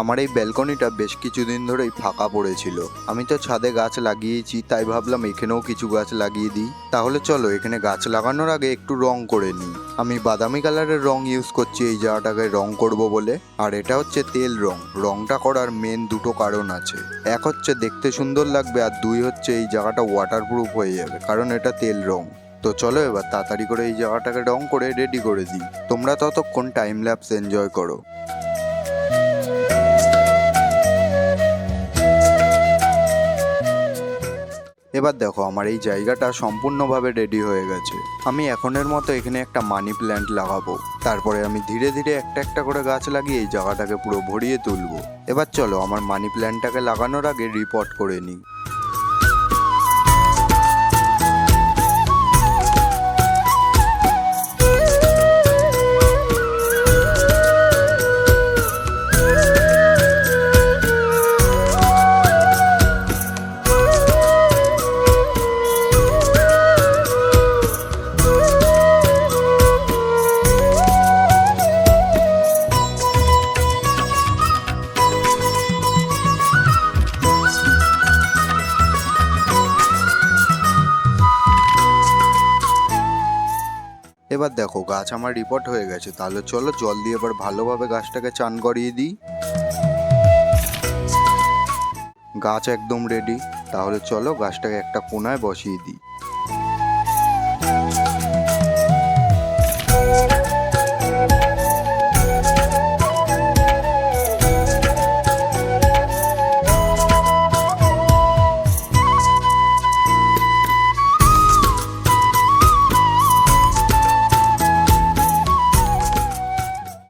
আমার এই ব্যালকনিটা বেশ কিছুদিন ধরেই ফাঁকা পড়েছিল। আমি তো ছাদে গাছ লাগিয়েছি, তাই ভাবলাম এখানেও কিছু গাছ লাগিয়ে দিই। তাহলে চলো, এখানে গাছ লাগানোর আগে একটু রং করে নিই। আমি বাদামি কালারের রং ইউজ করছি, এই জায়গাটাকে রং করব বলে। আর এটা হচ্ছে তেল রং। রংটা করার মেন দুটো কারণ আছে। এক হচ্ছে দেখতে সুন্দর লাগবে, আর দুই হচ্ছে এই জায়গাটা ওয়াটারপ্রুফ হয়ে যাবে, কারণ এটা তেল রং। তো চলো এবার তাড়াতাড়ি করে এই জায়গাটাকে রং করে রেডি করে দিই। তোমরা ততক্ষণ টাইম ল্যাপস এনজয় করো। এবার দেখো, আমার এই জায়গাটা সম্পূর্ণভাবে রেডি হয়ে গেছে। আমি এখনের মতো এখানে একটা মানি প্ল্যান্ট লাগাবো। তারপরে আমি ধীরে ধীরে একটা একটা করে গাছ লাগিয়ে এই জায়গাটাকে পুরো ভরিয়ে তুলবো। এবার চলো, আমার মানি প্ল্যান্টটাকে লাগানোর আগে রিপোর্ট করে নিই। এবার দেখো, গাছ আমার রিপোর্ট হয়ে গেছে। তাহলে চলো জল দিয়ে এবার ভালোভাবে গাছটাকে চান করিয়ে দিই। গাছ একদম রেডি তাহলে চলো গাছটাকে একটা কোনায় বসিয়ে দিই।